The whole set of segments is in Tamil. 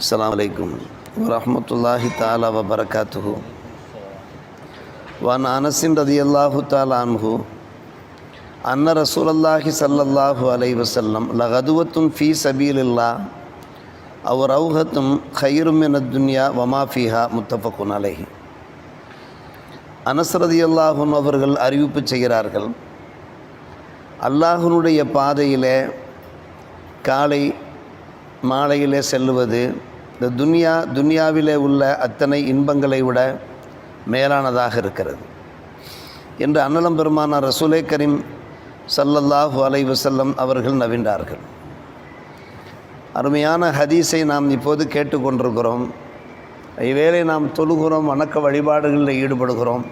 அஸ்லாம் வலைக்கும் வரமத்துல்லாஹி தாலா வபரகாத்துஹு வன் அனசின் ரதி அல்லாஹு தாலான்ஹு அன்ன ரசூலல்லாஹி சல்லல்லாஹு அலை வசல்லம் லகதுவத்தும் ஃபீ சபீலில்லா அவர் ரவுஹத்தும் ஹயிரும் என துன்யா வமா ஃபீஹா முத்தஃபக்குன் அலைஹி அனஸ்ரதி அல்லாஹுன் அவர்கள் அறிவிப்பு செய்கிறார்கள் அல்லாஹுனுடைய பாதையில் காலை மாலையிலே செல்லுவது இந்த துன்யா துன்யாவிலே உள்ள அத்தனை இன்பங்களை விட மேலானதாக இருக்கிறது. என்று அன்னலம் பெருமானார் ரசூலே கரீம் சல்லல்லாஹு அலை வசல்லம் அவர்கள் நவின்றார்கள் அருமையான ஹதீஸை நாம் இப்போது கேட்டுக்கொண்டிருக்கிறோம் இவ்வேளை நாம் தொழுகிறோம் வணக்க வழிபாடுகளில் ஈடுபடுகிறோம்.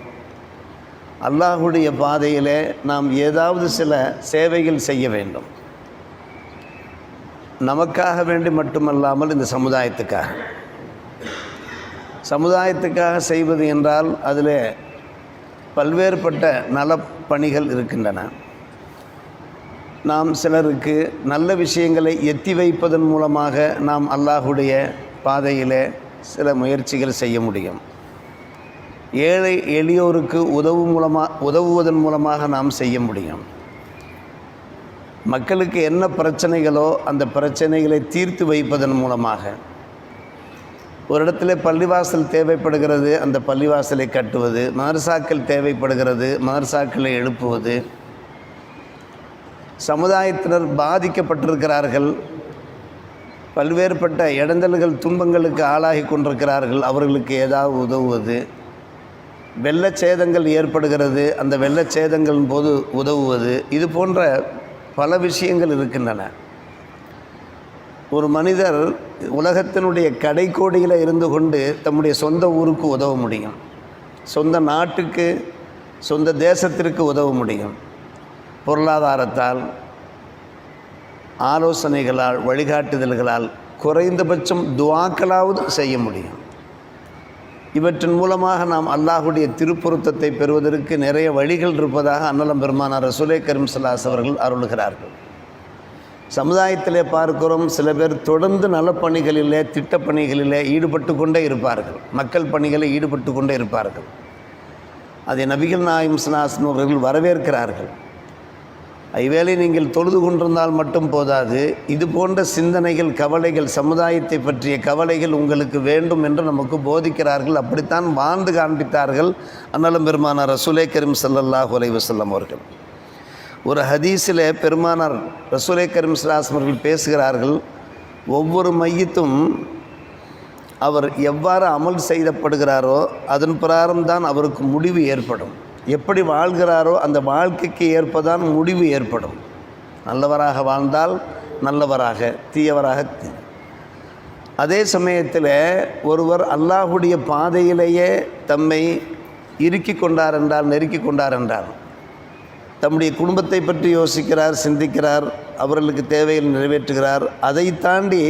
அல்லாஹுடைய பாதையிலே நாம் ஏதாவது சில சேவைகள் செய்ய வேண்டும். நமக்காக வேண்டி மட்டுமல்லாமல் இந்த சமுதாயத்துக்காக. சமுதாயத்துக்காக செய்வது என்றால் அதில் பல்வேறுபட்ட நலப்பணிகள் இருக்கின்றன. நாம் சிலருக்கு நல்ல விஷயங்களை எத்தி வைப்பதன் மூலமாக நாம் அல்லாஹுடைய பாதையில் சில முயற்சிகள் செய்ய முடியும். ஏழை எளியோருக்கு உதவு மூலமாக உதவுவதன் மூலமாக நாம் செய்ய முடியும். மக்களுக்கு என்ன பிரச்சனைகளோ அந்த பிரச்சனைகளை தீர்த்து வைப்பதன் மூலமாக ஒரு இடத்துல பள்ளிவாசல் தேவைப்படுகிறது அந்த பள்ளிவாசலை கட்டுவது மதரசாக்கள் தேவைப்படுகிறது மதரசாக்களை எழுப்புவது சமுதாயத்தினர் பாதிக்கப்பட்டிருக்கிறார்கள் பல்வேறுபட்ட இடைஞ்சல்கள் துன்பங்களுக்கு ஆளாகி கொண்டிருக்கிறார்கள் அவர்களுக்கு ஏதாவது உதவுவது வெள்ளச்சேதங்கள் ஏற்படுகிறது அந்த வெள்ளச்சேதங்களின் போது உதவுவது இது போன்ற பல விஷயங்கள் இருக்கின்றன. ஒரு மனிதர் உலகத்தினுடைய கடைக்கோடியில் இருந்து கொண்டு தம்முடைய சொந்த ஊருக்கு உதவ முடியும். சொந்த நாட்டுக்கு சொந்த தேசத்திற்கு உதவ முடியும். பொருளாதாரத்தால் ஆலோசனைகளால் வழிகாட்டுதல்களால் குறைந்தபட்சம் துவாக்களாவது செய்ய முடியும். இவற்றின் மூலமாக நாம் அல்லாஹுடைய திருப்பொருத்தத்தை பெறுவதற்கு நிறைய வழிகள் இருப்பதாக அன்னலம் பெருமானார் ரசூலே கரீம் அவர்கள் அருள்கிறார்கள். சமுதாயத்திலே பார்க்கிறோம் சில பேர் தொடர்ந்து நலப்பணிகளிலே திட்டப்பணிகளிலே ஈடுபட்டு கொண்டே இருப்பார்கள். மக்கள் பணிகளில் ஈடுபட்டு கொண்டே இருப்பார்கள். அதை நபிகள் நாயம் சனாசன் அவர்கள் வரவேற்கிறார்கள். ஐவேளை நீங்கள் தொழுது கொண்டிருந்தால் மட்டும் போதாது. இது போன்ற சிந்தனைகள் கவலைகள் சமுதாயத்தை பற்றிய கவலைகள் உங்களுக்கு வேண்டும் என்று நமக்கு போதிக்கிறார்கள். அப்படித்தான் வாழ்ந்து காண்பித்தார்கள் அன்னலம் பெருமானார் ரசூலே கரீம் சல்லல்லாஹு அலை வசல்லம் அவர்கள். ஒரு ஹதீஸில் பெருமானார் ரசூலே கரீம் சலாஸ் அவர்கள் பேசுகிறார்கள் ஒவ்வொரு மையத்தும் அவர் எவ்வாறு அமல் செய்யப்படுகிறாரோ அதன் பிரகாரம் தான் அவருக்கு முடிவு ஏற்படும். எப்படி வாழ்கிறாரோ அந்த வாழ்க்கைக்கு ஏற்பதான் முடிவு ஏற்படும். நல்லவராக வாழ்ந்தால் நல்லவராக தீயவராக தீ. அதே சமயத்தில் ஒருவர் அல்லாஹுடைய பாதையிலேயே தம்மை இறுக்கி கொண்டார் என்றால் நெருக்கி கொண்டார் என்றார் தம்முடைய குடும்பத்தை பற்றி யோசிக்கிறார் சிந்திக்கிறார் அவர்களுக்கு தேவைகள் நிறைவேற்றுகிறார் அதை தாண்டி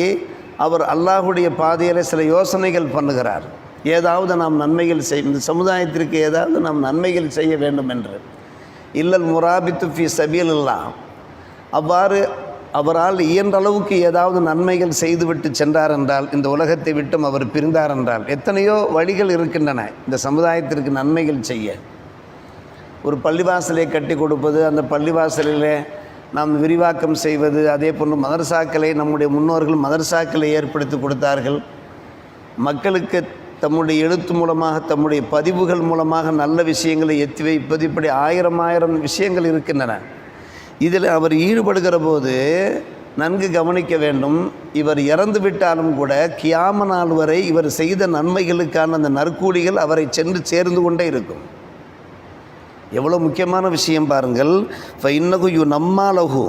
அவர் அல்லாஹுடைய பாதையில் சில யோசனைகள் பண்ணுகிறார். ஏதாவது நாம் நன்மைகள் செய் இந்த சமுதாயத்திற்கு ஏதாவது நாம் நன்மைகள் செய்ய வேண்டும் என்று. இல்லல் முராபித்து ஃபி சபியல் எல்லாம் அவ்வாறு அவரால் இயன்றளவுக்கு ஏதாவது நன்மைகள் செய்துவிட்டு சென்றார் என்றால் இந்த உலகத்தை விட்டும் அவர் பிரிந்தார் என்றால் எத்தனையோ வழிகள் இருக்கின்றன இந்த சமுதாயத்திற்கு நன்மைகள் செய்ய. ஒரு பள்ளிவாசலை கட்டி கொடுப்பது அந்த பள்ளிவாசலிலே நாம் விரிவாக்கம் செய்வது அதே போன்று மதரசாக்களை நம்முடைய முன்னோர்கள் மதரசாக்களை ஏற்படுத்தி கொடுத்தார்கள். மக்களுக்கு தம்முடைய எழுத்து மூலமாக தம்முடைய பதிவுகள் மூலமாக நல்ல விஷயங்களை எத்தி வைப்பது. இப்படி ஆயிரம் ஆயிரம் விஷயங்கள் இருக்கின்றன. இதில் அவர் ஈடுபடுகிற போது நன்கு கவனிக்க வேண்டும். இவர் இறந்து விட்டாலும் கூட கியாம நாள் வரை இவர் செய்த நன்மைகளுக்கான அந்த நற்கூலிகள் அவரை சென்று சேர்ந்து கொண்டே இருக்கும். எவ்வளோ முக்கியமான விஷயம் பாருங்கள். இப்போ இன்னகு யு நம்மாலகு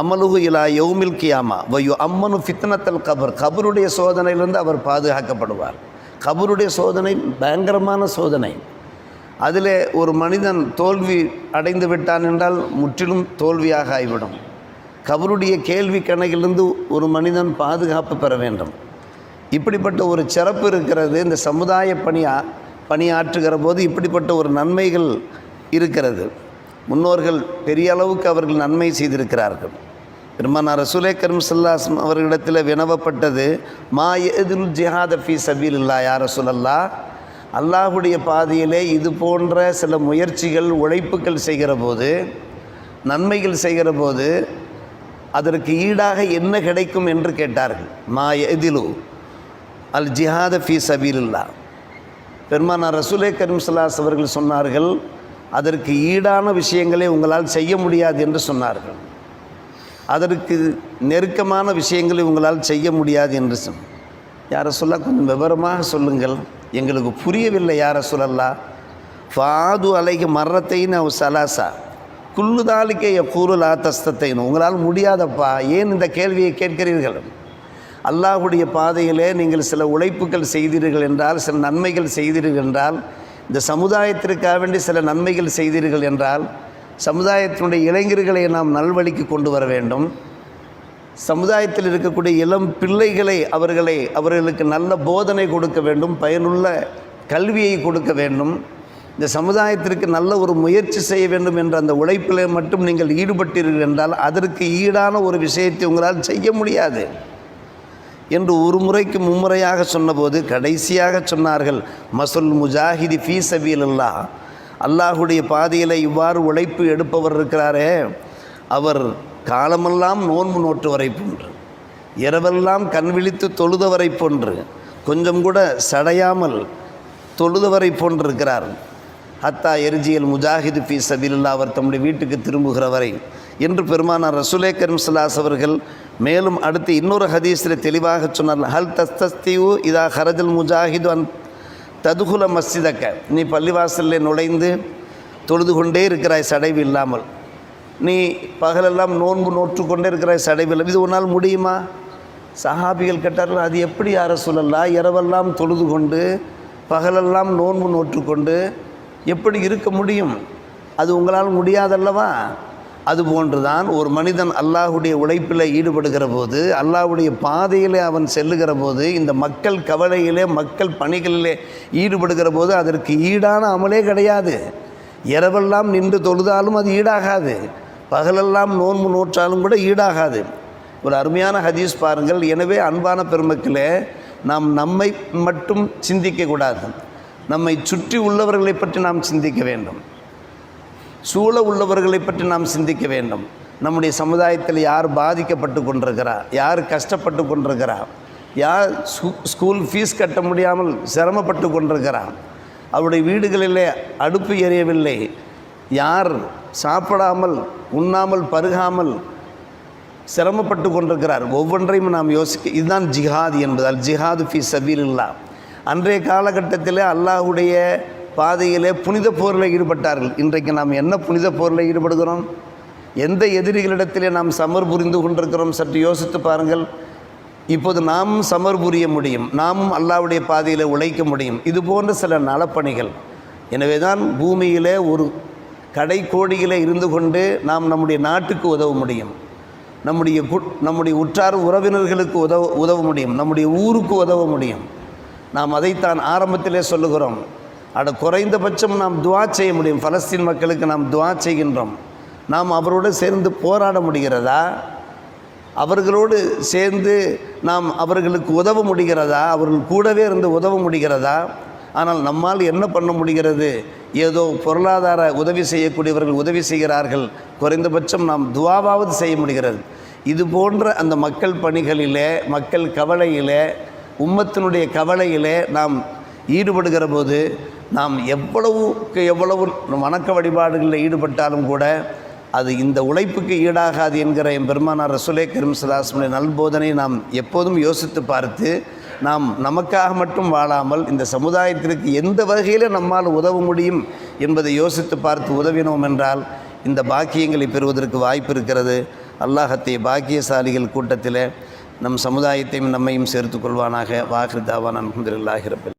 அமலுகு இலா யௌமில் கியாமா. வயு அம்மனு ஃபித்னத்தல் கபர். கபருடைய சோதனையிலிருந்து அவர் பாதுகாக்கப்படுவார். கபருடைய சோதனை பயங்கரமான சோதனை. அதில் ஒரு மனிதன் தோல்வி அடைந்து விட்டான் என்றால் முற்றிலும் தோல்வியாக ஆகிவிடும் கபருடைய கேள்வி கணக்கிலிருந்து ஒரு மனிதன் பாதுகாப்பு பெற வேண்டும். இப்படிப்பட்ட ஒரு சிறப்பு இருக்கிறது இந்த சமுதாய பணியா பணியாற்றுகிற போது இப்படிப்பட்ட ஒரு நன்மைகள் இருக்கிறது. முன்னோர்கள் பெரிய அளவுக்கு அவர்கள் நன்மை செய்திருக்கிறார்கள். பெருமானார் ரசூலே கரும் சல்லாஸ்லம் அவர்களிடத்தில் வினவப்பட்டது மா எதில் ஜிஹாத ஃபி சபீல் இல்லா யார் ரசூலல்லா அல்லாஹுடைய பாதையிலே இது போன்ற சில முயற்சிகள் உழைப்புகள் செய்கிற போது நன்மைகள் செய்கிற போது அதற்கு ஈடாக என்ன கிடைக்கும் என்று கேட்டார்கள். மா எதிலு அல் ஜிஹாத ஃபி சபீலுல்லா பெருமானார் ரசூலே கரும் சல்லாஸ் அவர்கள் சொன்னார்கள் அதற்கு ஈடான விஷயங்களை உங்களால் செய்ய முடியாது என்று சொன்னார்கள். அதற்கு நெருக்கமான விஷயங்களை உங்களால் செய்ய முடியாது என்று சொன்ன யாரை சொல்ல கொஞ்சம் விவரமாக சொல்லுங்கள். எங்களுக்கு புரியவில்லை யாரை சொல்லலா? ஃபாது அலைக்கு மரத்தைன்னு அவ சலாசா. குல்லுதாலிக்கே கூறுலா தஸ்தத்தைன்னு. உங்களால் முடியாதப்பா ஏன் இந்த கேள்வியை கேட்கிறீர்கள்? அல்லாஹுடைய பாதையிலே நீங்கள் சில உழைப்புகள் செய்தீர்கள் என்றால் சில நன்மைகள் செய்தீர்கள் என்றால் இந்த சமுதாயத்திற்காக வேண்டி சில நன்மைகள் செய்தீர்கள் என்றால் சமுதாயத்தினுடைய இளைஞர்களை நாம் நல்வழிக்கு கொண்டு வர வேண்டும். சமுதாயத்தில் இருக்கக்கூடிய இளம் பிள்ளைகளை அவர்களை அவர்களுக்கு நல்ல போதனை கொடுக்க வேண்டும் பயனுள்ள கல்வியை கொடுக்க வேண்டும். இந்த சமுதாயத்திற்கு நல்ல ஒரு முயற்சி செய்ய வேண்டும் என்ற அந்த உழைப்பில் மட்டும் நீங்கள் ஈடுபட்டீர்கள் என்றால் அதற்கு ஈடான ஒரு விஷயத்தை உங்களால் செய்ய முடியாது. என்று ஒரு முறைக்கு மும்முறையாக சொன்னபோது கடைசியாக சொன்னார்கள் மசுல் முஜாஹிதி ஃபீ சபீலல்லா அல்லாஹுடைய பாதையில் இவ்வாறு உழைப்பு எடுப்பவர் இருக்கிறாரே அவர் காலமெல்லாம் நோன்பு நோற்றுவரை போன்று இரவெல்லாம் கண் விழித்து தொழுதவரை போன்று கொஞ்சம் கூட சடையாமல் தொழுதவரை போன்று இருக்கிறார் ஹத்தா எரிஜியல் முஜாஹிது ஃபீ சபீலுல்லா அவர் தம்முடைய வீட்டுக்கு திரும்புகிற வரை. என்று பெருமானார் ரசூலே கரும் ஸல்லல்லாஹு அவர்கள் மேலும் அடுத்து இன்னொரு ஹதீஸில் தெளிவாக சொன்னார் ஹல் தஸ்தஸ்தியு இதா ஹரஜல் முஜாஹிது அன் ததுகுல மஸ்ஜிதக்க. நீ பள்ளிவாசலில் நுழைந்து தொழுது கொண்டே இருக்கிறாய் சடைவு இல்லாமல். நீ பகலெல்லாம் நோன்பு நோற்று கொண்டே இருக்கிறாய் சடைவில் இது உன்னால் முடியுமா? சஹாபிகள் கேட்டார்கள் அது எப்படி யார சொல்லலாம் இரவெல்லாம் தொழுது கொண்டு பகலெல்லாம் நோன்பு நோற்றுக்கொண்டு எப்படி இருக்க முடியும்? அது உங்களால் முடியாதல்லவா? அதுபோன்றுதான் ஒரு மனிதன் அல்லாஹுடைய உழைப்பில் ஈடுபடுகிற போது அல்லாஹுடைய பாதையிலே அவன் செல்லுகிற போது இந்த மக்கள் கவலையிலே மக்கள் பணிகளிலே ஈடுபடுகிற போது அதற்கு ஈடான அமலே கிடையாது. இரவெல்லாம் நின்று தொழுதாலும் அது ஈடாகாது. பகலெல்லாம் நோன்பு நோற்றாலும் கூட ஈடாகாது. ஒரு அருமையான ஹதீஸ் பாருங்கள். எனவே அன்பான பெருமக்களே நாம் நம்மை மட்டும் சிந்திக்கக்கூடாது. நம்மை சுற்றி உள்ளவர்களை பற்றி நாம் சிந்திக்க வேண்டும். சூழ உள்ளவர்களை பற்றி நாம் சிந்திக்க வேண்டும். நம்முடைய சமுதாயத்தில் யார் பாதிக்கப்பட்டு கொண்டிருக்கிறார் யார் கஷ்டப்பட்டு கொண்டிருக்கிறார் யார் ஸ்கூ- ஸ்கூல் ஃபீஸ் கட்ட முடியாமல் சிரமப்பட்டு கொண்டிருக்கிறார் அவருடைய வீடுகளிலே அடுப்பு எரியவில்லை. யார் சாப்பிடாமல் உண்ணாமல் பருகாமல் சிரமப்பட்டு கொண்டிருக்கிறார்? ஒவ்வொன்றையும் நாம் யோசிக்க இதுதான் ஜிஹாத் என்பதால் ஜிஹாது ஜிஹாது ஃபி இல்லா அன்றைய காலகட்டத்தில் அல்லாஹுடைய பாதையிலே புனித போரில் ஈடுபட்டார்கள். இன்றைக்கு நாம் என்ன புனித போரில் ஈடுபடுகிறோம்? எந்த எதிரிகளிடத்திலே நாம் சமர் புரிந்து கொண்டிருக்கிறோம்? சற்று யோசித்து பாருங்கள். இப்போது நாமும் சமர் புரிய முடியும். நாமும் அல்லாவுடைய பாதையில் உழைக்க முடியும். இது போன்ற சில நலப்பணிகள். எனவே தான் பூமியிலே ஒரு கடை கோடியிலே இருந்து கொண்டு நாம் நம்முடைய நாட்டுக்கு உதவ முடியும். நம்முடைய கு- நம்முடைய உற்றார் உறவினர்களுக்கு உதவ உதவ முடியும். நம்முடைய ஊருக்கு உதவ முடியும். நாம் அதைத்தான் ஆரம்பத்திலே சொல்லுகிறோம். அட குறைந்தபட்சம் நாம் துவா செய்ய முடியும். பலஸ்தீன் மக்களுக்கு நாம் துவா செய்கின்றோம். நாம் அவரோடு சேர்ந்து போராட முடிகிறதா? அவர்களோடு சேர்ந்து நாம் அவர்களுக்கு உதவ முடிகிறதா? அவர்கள் கூடவே இருந்து உதவ முடிகிறதா? ஆனால் நம்மால் என்ன பண்ண முடிகிறது? ஏதோ பொருளாதார உதவி செய்யக்கூடியவர்கள் உதவி செய்கிறார்கள். குறைந்தபட்சம் நாம் துவாவாவது செய்ய முடிகிறது. இது போன்ற அந்த மக்கள் பணிகளிலே மக்கள் கவலையிலே உம்மத்தினுடைய கவலையிலே நாம் ஈடுபடுகிற போது நாம் எவ்வளவுக்கு எவ்வளவு வணக்க வழிபாடுகளில் ஈடுபட்டாலும் கூட அது இந்த உழைப்புக்கு ஈடாகாது என்கிற என் பெருமானார் ரசுலே கரீம் நல்போதனை நாம் எப்போதும் யோசித்து பார்த்து நாம் நமக்காக மட்டும் வாழாமல் இந்த சமுதாயத்திற்கு எந்த வகையில் நம்மால் உதவ முடியும் என்பதை யோசித்து பார்த்து உதவினோம் என்றால் இந்த பாக்கியங்களை பெறுவதற்கு வாய்ப்பு இருக்கிறது. அல்லாஹத்தை பாக்கியசாலிகள் கூட்டத்தில் நம் சமுதாயத்தையும் நம்மையும் சேர்த்துக்கொள்வானாக கொள்வானாக. வாகிருதாவான் அலமதுல்லாஹி